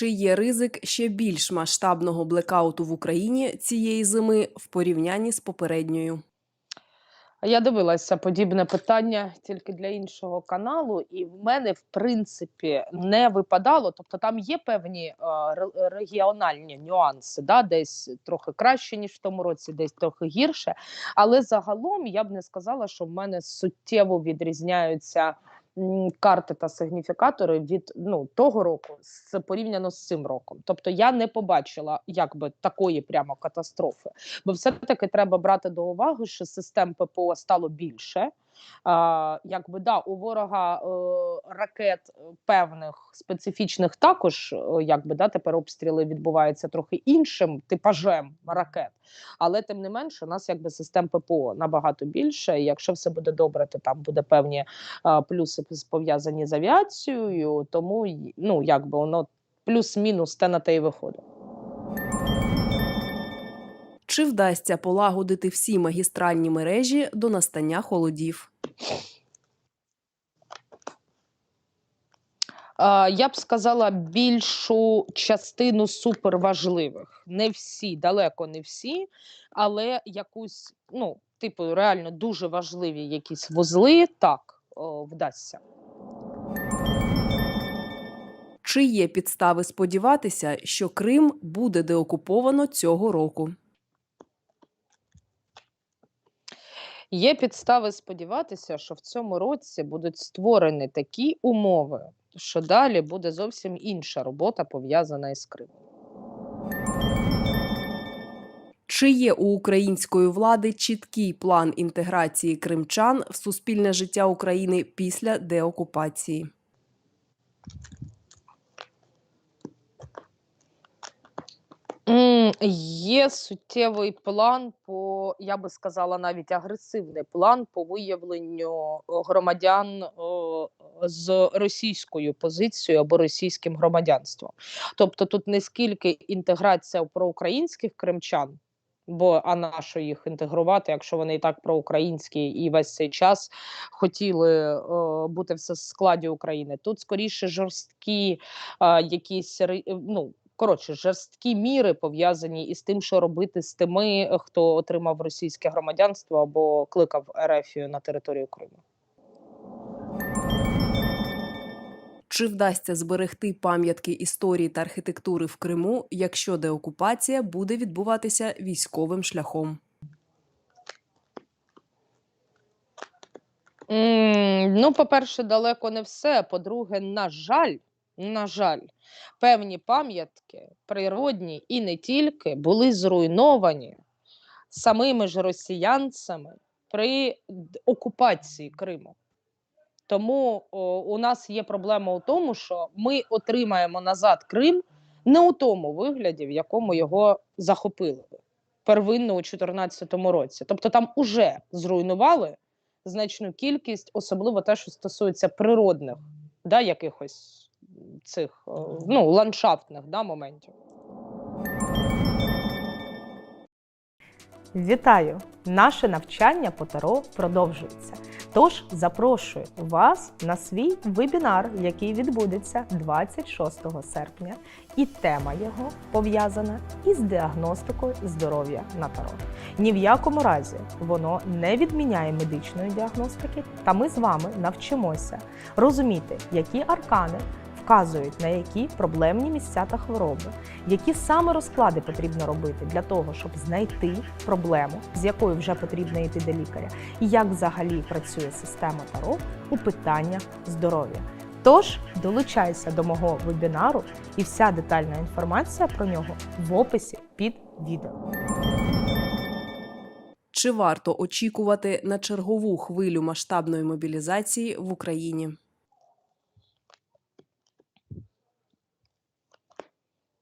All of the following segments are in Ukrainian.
Чи є ризик ще більш масштабного блекауту в Україні цієї зими в порівнянні з попередньою? Я дивилася подібне питання тільки для іншого каналу, і в мене в принципі не випадало. Тобто там є певні е, регіональні нюанси, да, десь трохи краще ніж в тому році, десь трохи гірше. Але загалом я б не сказала, що в мене суттєво відрізняються карти та сигніфікатори від ну того року з порівняно з цим роком. Тобто я не побачила якби такої прямо катастрофи. Бо все-таки треба брати до уваги, що систем ППО стало більше. А, якби да, у ворога е, ракет е, певних специфічних також, е, якби да, тепер обстріли відбуваються трохи іншим типажем ракет. Але тим не менше, у нас якби систем ППО набагато більше. І якщо все буде добре, то там буде певні е, плюси пов'язані з авіацією. Тому ну якби воно плюс-мінус те на те і виходить. Чи вдасться полагодити всі магістральні мережі до настання холодів? Я б сказала більшу частину суперважливих. Не всі, далеко не всі, але якусь, ну, типу, реально дуже важливі якісь вузли, так, о, вдасться. Чи є підстави сподіватися, що Крим буде деокуповано цього року? Є підстави сподіватися, що в цьому році будуть створені такі умови, що далі буде зовсім інша робота пов'язана із Кримом. Чи є у української влади чіткий план інтеграції кримчан в суспільне життя України після деокупації? Є суттєвий план по, я би сказала, навіть агресивний план по виявленню громадян о, з російською позицією або російським громадянством. Тобто тут не скільки інтеграція проукраїнських кримчан, бо а на що їх інтегрувати, якщо вони і так проукраїнські і весь цей час хотіли бути в складі України. Тут скоріше жорсткі якісь ну, коротше, жорсткі міри пов'язані із тим, що робити з тими, е, хто отримав російське громадянство або кликав Ерефію на територію Криму. Чи вдасться зберегти пам'ятки історії та архітектури в Криму, якщо деокупація буде відбуватися військовим шляхом? М, Ну, по-перше, далеко не все. По-друге, на жаль, на жаль, певні пам'ятки, природні і не тільки, були зруйновані самими ж росіянцями при окупації Криму. Тому о, у нас є проблема у тому, що ми отримаємо назад Крим не у тому вигляді, в якому його захопили первинно у 2014 році. Тобто там уже зруйнували значну кількість, особливо те, що стосується природних, да, якихось цих е, ну, ландшафтних да, моментів. Вітаю! Наше навчання по Таро продовжується. Тож запрошую вас на свій вебінар, який відбудеться 26 серпня, і тема його пов'язана із діагностикою здоров'я на Таро. Ні в якому разі воно не відміняє медичної діагностики, та ми з вами навчимося розуміти, які аркани вказують на які проблемні місця та хвороби, які саме розклади потрібно робити для того, щоб знайти проблему, з якою вже потрібно йти до лікаря, і як взагалі працює система Таро у питаннях здоров'я. Тож долучайся до мого вебінару, і вся детальна інформація про нього в описі під відео. Чи варто очікувати на чергову хвилю масштабної мобілізації в Україні?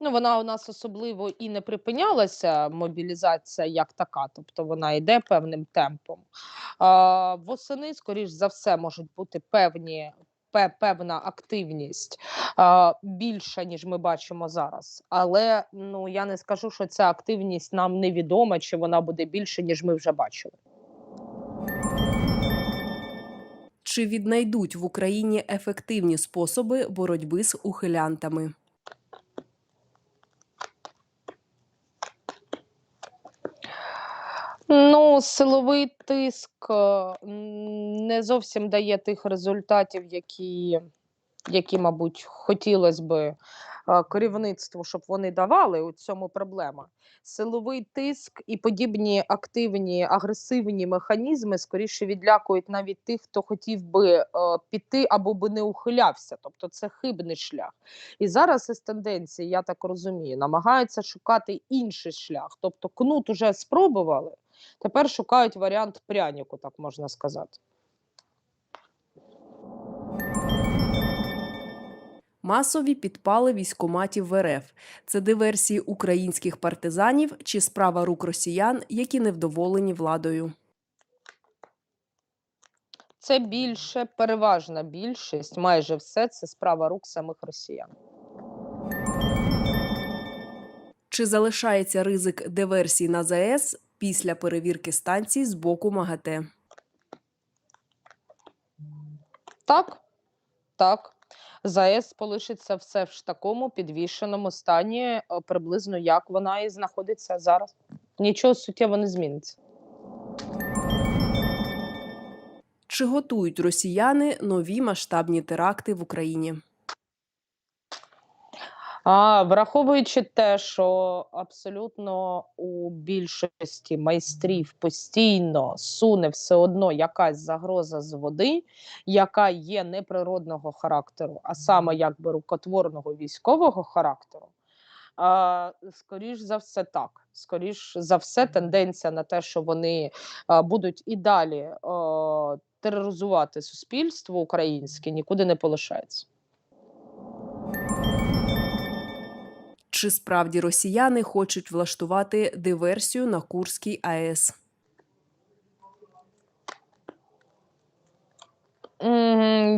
Ну, вона у нас особливо і не припинялася, мобілізація як така, тобто вона йде певним темпом. А, восени, скоріш за все, можуть бути певні. Певна активність а, більша, ніж ми бачимо зараз. Але ну я не скажу, що ця активність нам невідома, чи вона буде більше, ніж ми вже бачили. Чи віднайдуть в Україні ефективні способи боротьби з ухилянтами? Ну, силовий тиск е, не зовсім дає тих результатів, які, які мабуть, хотілося би е, керівництву, щоб вони давали. У цьому проблема. Силовий тиск і подібні активні агресивні механізми скоріше відлякують навіть тих, хто хотів би е, піти або би не ухилявся. Тобто це хибний шлях. І зараз із тенденції, я так розумію, намагаються шукати інший шлях. Тобто кнут уже спробували. Тепер шукають варіант пряніку, так можна сказати. Масові підпали військоматів в РФ. Це диверсії українських партизанів чи справа рук росіян, які невдоволені владою. Це більше, переважна більшість, майже все це справа рук самих росіян. Чи залишається ризик диверсій на ЗАЕС після перевірки станцій з боку МАГАТЕ? Так, так. ЗАЕС полишиться все в ж такому підвішеному стані, е, приблизно як вона і знаходиться зараз. Нічого суттєво не зміниться. Чи готують росіяни нові масштабні теракти в Україні? А враховуючи те, що абсолютно у більшості майстрів постійно суне все одно якась загроза з води, яка є неприродного характеру, а саме якби рукотворного військового характеру. А, скоріш за все, так. Скоріш за все, тенденція на те, що вони а, будуть і далі а, тероризувати суспільство українське, нікуди не полишається. Чи справді росіяни хочуть влаштувати диверсію на Курській АЕС?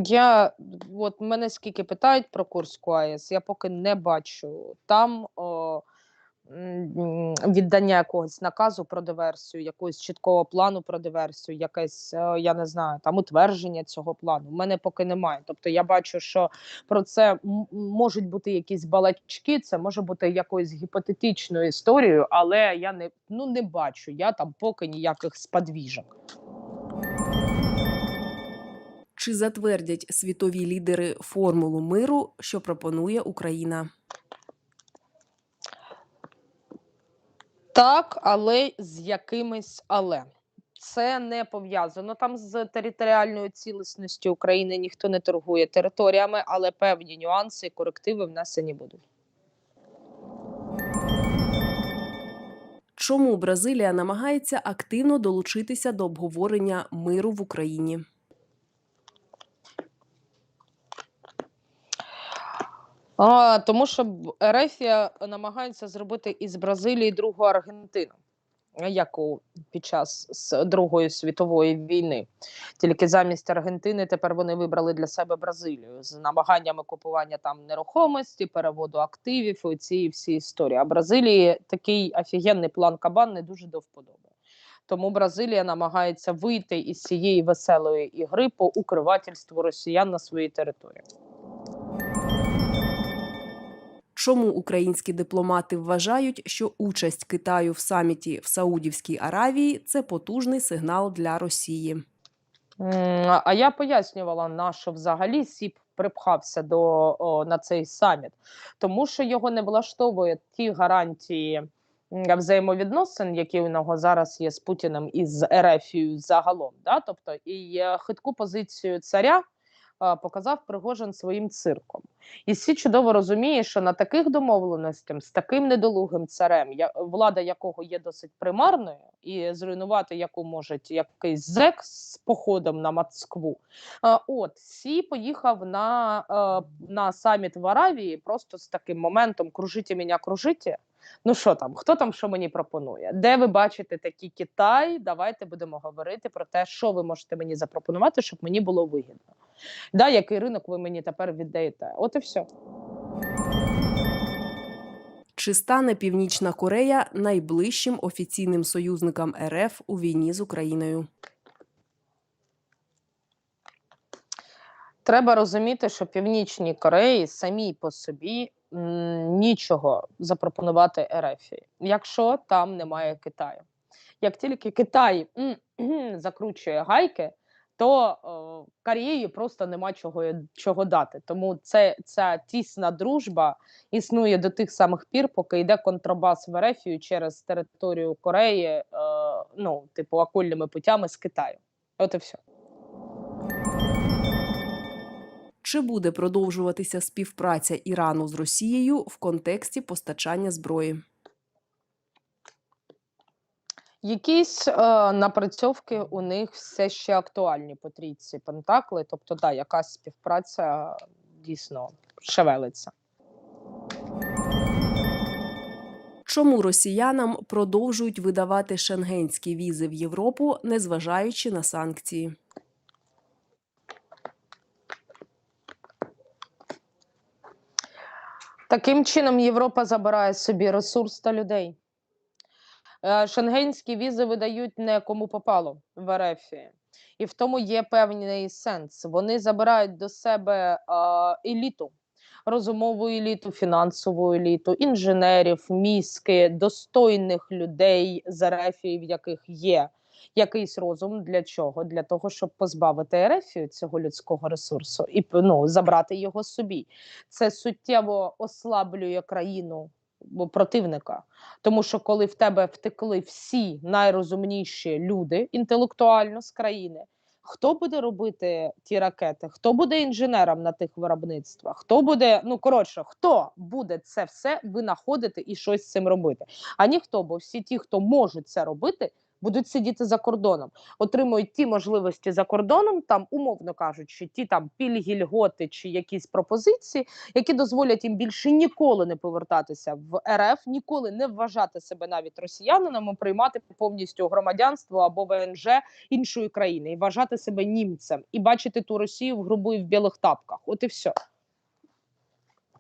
Я от мене скільки питають про Курську АЕС, я поки не бачу там о, віддання якогось наказу про диверсію, якогось чіткого плану про диверсію, якесь, е, я не знаю, там утвердження цього плану. У мене поки немає. Тобто я бачу, що про це можуть бути якісь балачки, це може бути якоюсь гіпотетичною історією, але я не, ну, не бачу я там поки ніяких сподвіжок. Чи затвердять світові лідери формулу миру, що пропонує Україна? Так, але з якимись але. Це не пов'язано там з територіальною цілісністю України. Ніхто не торгує територіями, але певні нюанси і корективи внесені будуть. Чому Бразилія намагається активно долучитися до обговорення миру в Україні? А, тому що Ерефія намагається зробити із Бразилії другу Аргентину, як у під час Другої світової війни. Тільки замість Аргентини тепер вони вибрали для себе Бразилію з намаганнями купування там нерухомості, переводу активів і ці всі історії. А Бразилії такий офігенний план Кабан не дуже до вподоби. Тому Бразилія намагається вийти із цієї веселої ігри по укривательству росіян на своїй території. Чому українські дипломати вважають, що участь Китаю в саміті в Саудівській Аравії це потужний сигнал для Росії? А я пояснювала, на що взагалі СІП припхався до о, на цей саміт, тому що його не влаштовує ті гарантії взаємовідносин, які у нього зараз є з Путіним і з Ерефією загалом. Да? Тобто і хитку позицію царя показав Пригожин своїм цирком. І всі чудово розуміє, що на таких домовленостях з таким недолугим царем, влада якого є досить примарною, і зруйнувати яку може якийсь зек з походом на Москву. Е, От Сі поїхав на, е, на саміт в Аравії просто з таким моментом кружите мене, кружите. Ну що там, хто там що мені пропонує? Де ви бачите такий Китай? Давайте будемо говорити про те, що ви можете мені запропонувати, щоб мені було вигідно. Да, який ринок ви мені тепер віддаєте? От і все. Чи стане Північна Корея найближчим офіційним союзником РФ у війні з Україною? Треба розуміти, що Північній Кореї самій по собі нічого запропонувати РФ, якщо там немає Китаю. Як тільки Китай закручує гайки, то е, Кореї просто нема чого, чого дати. Тому це, ця тісна дружба існує до тих самих пір, поки йде контрабас в Ерефію через територію Кореї, е, ну, типу, окольними путями з Китаю. От і все. Чи буде продовжуватися співпраця Ірану з Росією в контексті постачання зброї? Якісь е, напрацьовки у них все ще актуальні по трійці Пентакли. Тобто, да, якась співпраця дійсно шевелиться. Чому росіянам продовжують видавати шенгенські візи в Європу, незважаючи на санкції? Таким чином, Європа забирає собі ресурс та людей. Е, Шенгенські візи видають не кому попало в РФ. І в тому є певний сенс. Вони забирають до себе е, еліту, розумову еліту, фінансову еліту, інженерів, мізки, достойних людей з РФ, в яких є якийсь розум. Для чого? Для того, щоб позбавити РФ цього людського ресурсу і ну, забрати його собі це суттєво ослаблює країну противника. Тому що коли в тебе втекли всі найрозумніші люди інтелектуально з країни, хто буде робити ті ракети? Хто буде інженером на тих виробництвах? Хто буде, ну коротше, хто буде це все винаходити і щось з цим робити? А ніхто, бо всі ті, хто можуть це робити. Будуть сидіти за кордоном, отримують ті можливості за кордоном, там умовно кажучи, ті там пільги, льготи чи якісь пропозиції, які дозволять їм більше ніколи не повертатися в РФ, ніколи не вважати себе навіть росіянином, а приймати повністю громадянство або ВНЖ іншої країни і вважати себе німцем, і бачити ту Росію в грубу і в білих тапках. От і все.